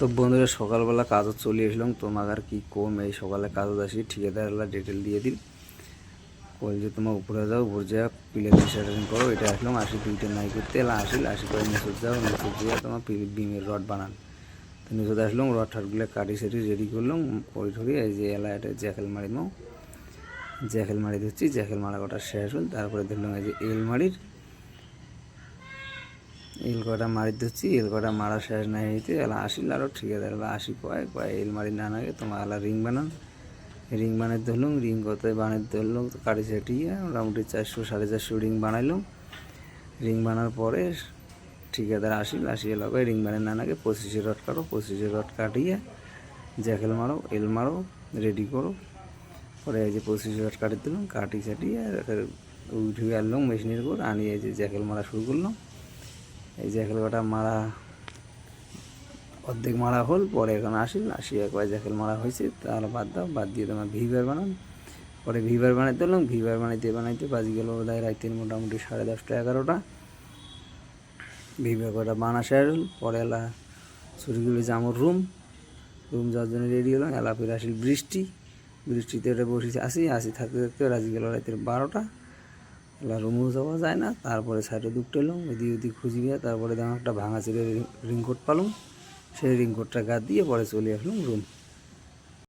তো বন্ধুরা, সকালবেলা কাজও চলে এসলাম তোমার আর কি কম এই সকালে কাজও আসি। ঠিকাদারলা ডিটেল দিয়ে দিল কল যে, তোমার উপরে যাও, উপরে যা পিলে সেটারিং করো। এটা আসলাম, আসি দুইটা নাই করতে। এলা আসিল আসি করে নিচে যাও, নিচে দিয়ে তোমার বিমের রড বানান। তো নিচে আসলাম, রড ঠাটগুলো কাটি সেটি রেডি করলাম, করে ঠরি এই যে এলা এটা জ্যাকেল মারি নাও। জ্যাকেল মারি দিচ্ছি জ্যাকেল মারা কটা শেষ হল। তারপরে দেখলাম এই যে এল এল কটা মারি দিচ্ছি এল কটা মারা শেষ না হইতে, এলা আসিল আরও ঠিক আছে, এলা আসি কয় কয় এল মারি না নাগে, তোমার এলা রিং বানান রিং বানাই ধরলাম, রিং কত বানাই ধরলাম কাটি চাটিয়ে মোটামুটি চারশো, সাড়ে চারশো রিং বানাইলাম। রিং বানার পরে ঠিকাদার আসিল, আসিয়ে লগাই রিং বানাই না নাগে পঁচিশে রড কাটো, পঁচিশে রড কাটিয়ে জ্যাকেল মারো এল মারো, রেডি করো। পরে এই যে পঁচিশে রড কাটি দিলাম, কাটি চাটিয়ে উঠে আনলাম মেশিনের উপর আনিয়ে এই যে জ্যাকেল মারা শুরু করলাম। এই জ্যাকেল কটা মারা, অর্ধেক মারা হল, পরে এখন আসিল আসি একবার জ্যাকেল মারা হয়েছে তাহলে বাদ দাও, বাদ দিয়ে তোমার ভিভার বানান। পরে ভিভার বানাইতে হলাম ভিভার বানাইতে বানাইতে বাজি গেল বোধহয় রাতের মোটামুটি সাড়ে দশটা, এগারোটা। ভিভার কটা বানা হল, পরে এলা করে যে আমার রুম রুম যাওয়ার জন্য রেডি হলাম, এলা ফিরে আসিল বৃষ্টি। বৃষ্টিতে ওটা বসেছি, আসি আসি, থাকতে থাকতে রাজি গেল রাতের বারোটা। রুমও যাওয়া যায় না, তারপরে সাইডে দুঃখ এলাম এদিক ওদিক খুঁজি গিয়ে তারপরে দেখলাম একটা ভাঙা ছিঁড়ে রিংকোট পালাম, সেই রিংকোটটা গা দিয়ে পরে চলে আসলাম রুম